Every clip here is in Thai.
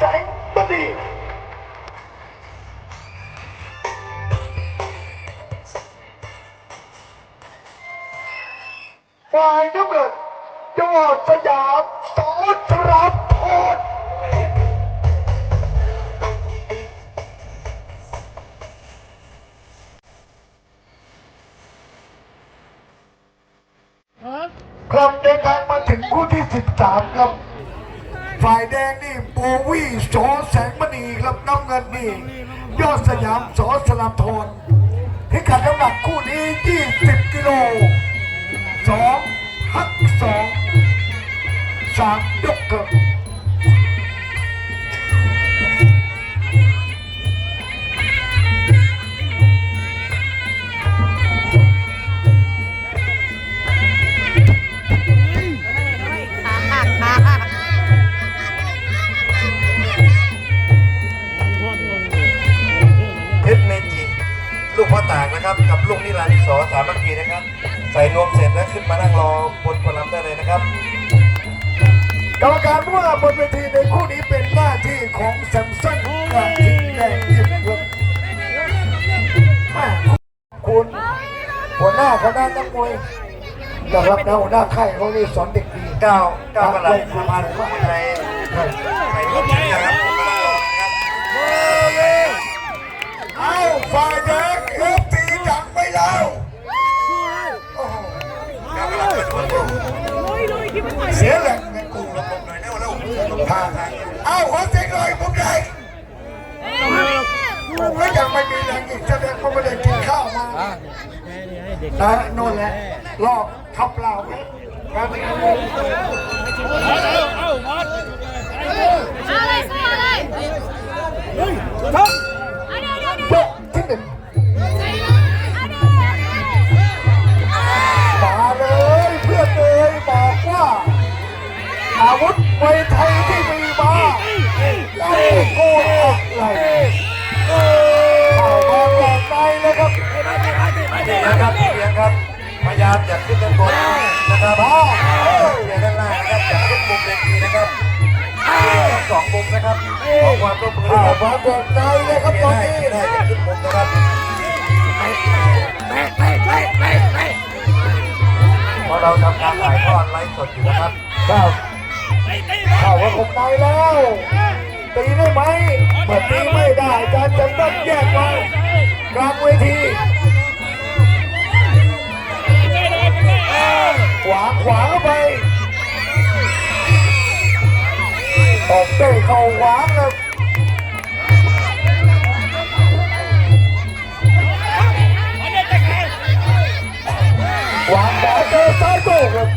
แสงมณีฝ่ายน้ำเงินยอดสยามสอสรับพรครับเดินทางมาถึงคู่ที่ 13 ครับฝ่าย แดงนี่โบวี่สอแสงมณีครับน้ำเงินนี่ยอดสยามสอสลามทนพิกัดน้ำหนักคู่นี้ 20 กิโล2พัก2 3ยกครับ วมเสร็จแล้วขึ้นมานั่งรอบนคนลำได้เลยนะครับ กรรมการว่าบนเวทีในคู่นี้เป็นหน้าที่ของแซมสันกับทีมแดงยิมครับแม่คุณหัวหน้าคณะนักมวยนะครับนะหัวหน้าค่ายเขานี่สอนเด็กดีก้าวก้าวกระหลัดสะพานผู้คนไทยใส่นวมเสร็จนะครับผมกำลังรอนะครับเอ้าฝ่า เสียแหล่งกูลงลงหน่อยเร็วเร็วทางเอ้าขอเสียงหน่อยผมใหญ่ผมก็ยังไม่มีแรงอีกแสดงว่าไม่ได้กินข้าวมานะโน่นแหละรอบทับเราไหมการเป็นอะไรเอาเลยสู้เลยเอาเดี๋ยวเดี๋ยวเดี๋ยว มวยไทยที่มีมาไม่โกงอะไรเข้ามาแก่ใจเลยครับนะครับเลี้ยงครับพยายามอย่าขึ้นด้านบนนะครับเลี้ยงด้านล่างนะครับอย่าขึ้นมุมเวทีนะครับสองมุมนะครับขอความร่วมมือข้านะครับมาแก่ใจเลยครับตอนนี้ได้ขึ้นมุมนะครับเพราะเราทำการถ่ายทอดไลฟ์สดอยู่นะครับครับ เข้ามาคงในแล้ว ตีได้ไหมเมื่อตีไม่ได้อาจารย์จะต้องแยกไว้กลางเวทีขวาขวาเข้าไปออกเตะเข่าขวาครับวาขวาเจอซ้ายโต้ครับ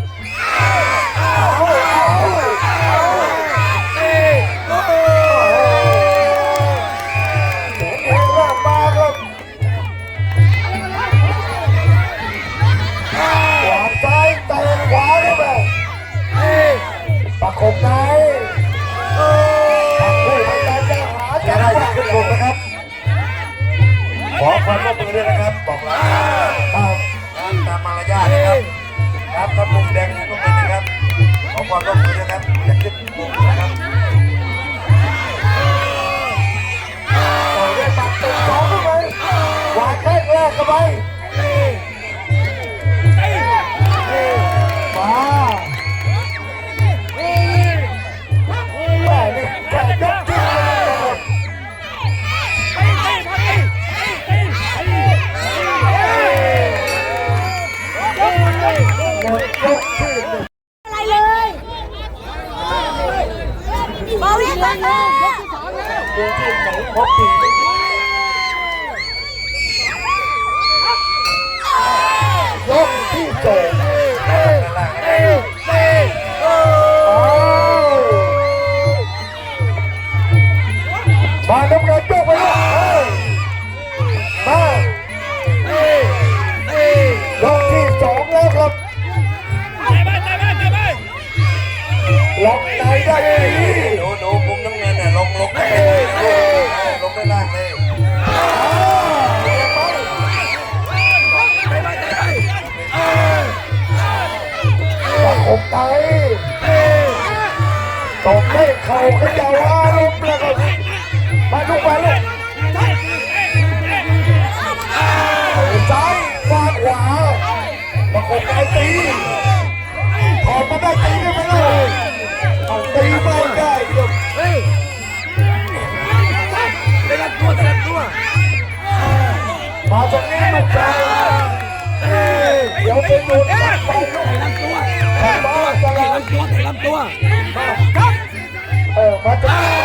ความร่วมมือด้วยนะครับ บอกแล้วครับตามมารยาทนะครับ ครับครับมุมแดงมุมนี้นนะครับ ขอความร่วมมือด้วยนะครับอย่าขึ้นมุมนะครับ ได้ดีดูดูมุมน้ำเงินน่ะลงลงไปลงด้ล่างเลยประกบในตกให้เข่าเขย่าอารมณ์เลยลูกไปลูกซ้ายฟาดขวาประกบไอตีถอดมาได้ตีได้ไหมล่ะ ตีไม่ได้ลูกเฮ้ยได้รับตัวได้รับตัวมาตรงนี้ลูกชายเดี๋ยวไปดูดไปลูกได้รับตัวทางบ้านจะได้ลารับตัวได้รับตัวเออมาตรงนี้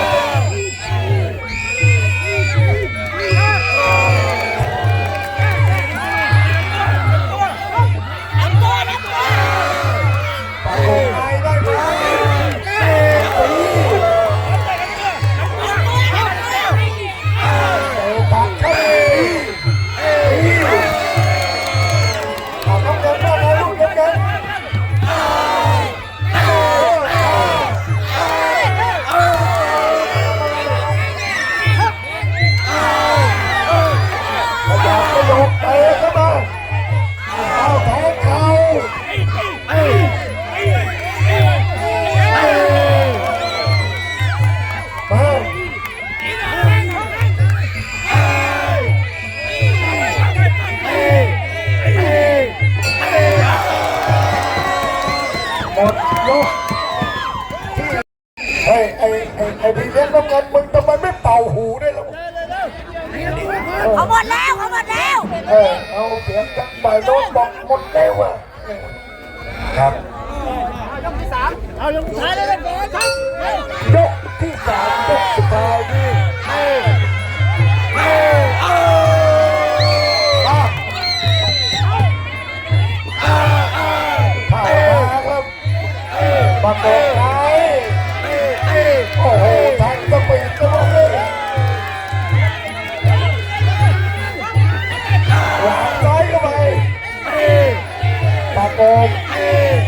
โกง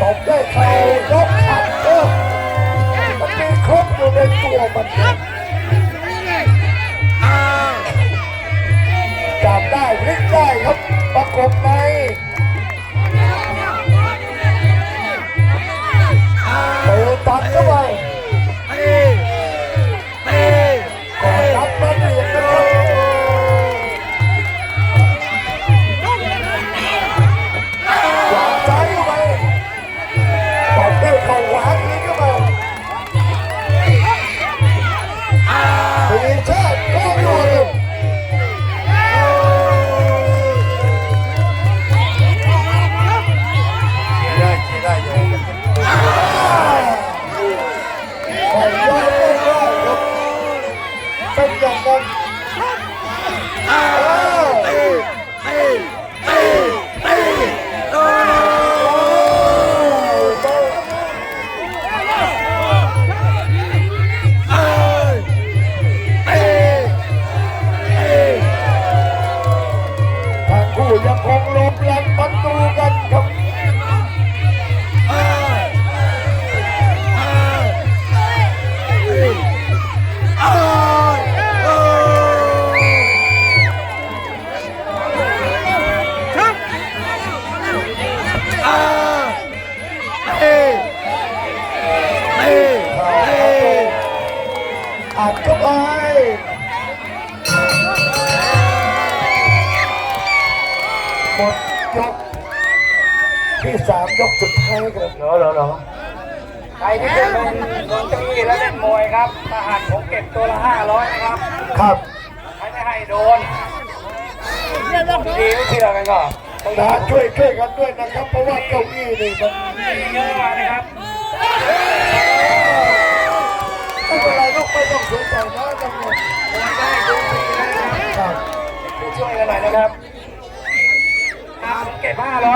ตบด้วยเข่ายกขัดเออมันมีครบอยู่ในตัวมันจับได้พลิกได้ครับประกบใน หมดยกที่สามยกสุดท้ายครับเหรอเหรอเหรอใครที่จะลงลงเก้าอี้แล้วเล่นมวยครับทหารผมเก็บตัวละห้าร้อยนะครับ ครับใครไม่ให้โดนดีไม่เชื่อกันก็ต้องนะช่วยช่วยกันด้วยนะครับ เพราะว่าเก้าอี้นี่มันเยอะมากนะครับไม่เป็นไรลูกไม่ต้องสนใจนะจังเลยได้ดูฟรีนะครับครับช่วยกันหน่อยนะครับ แก่บ้าเหรอ